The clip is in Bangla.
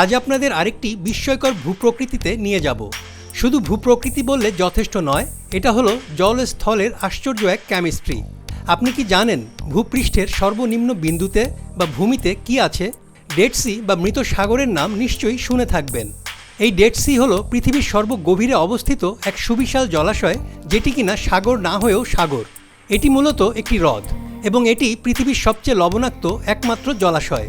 আজ আপনাদের আরেকটি বিস্ময়কর ভূপ্রকৃতিতে নিয়ে যাব। শুধু ভূপ্রকৃতি বললে যথেষ্ট নয়, এটা হলো জল স্থলের আশ্চর্য এক কেমিস্ট্রি আপনি কি জানেন ভূপৃষ্ঠের সর্বনিম্ন বিন্দুতে বা ভূমিতে কি আছে? ডেড সি বা মৃত সাগরের নাম নিশ্চয়ই শুনে থাকবেন। এই ডেড সি হলো পৃথিবীর সর্বগভীরে অবস্থিত এক সুবিশাল জলাশয় যেটি কিনা সাগর না হয়েও সাগর। এটি মূলত একটি হ্রদ এবং এটি পৃথিবীর সবচেয়ে লবণাক্ত একমাত্র জলাশয়।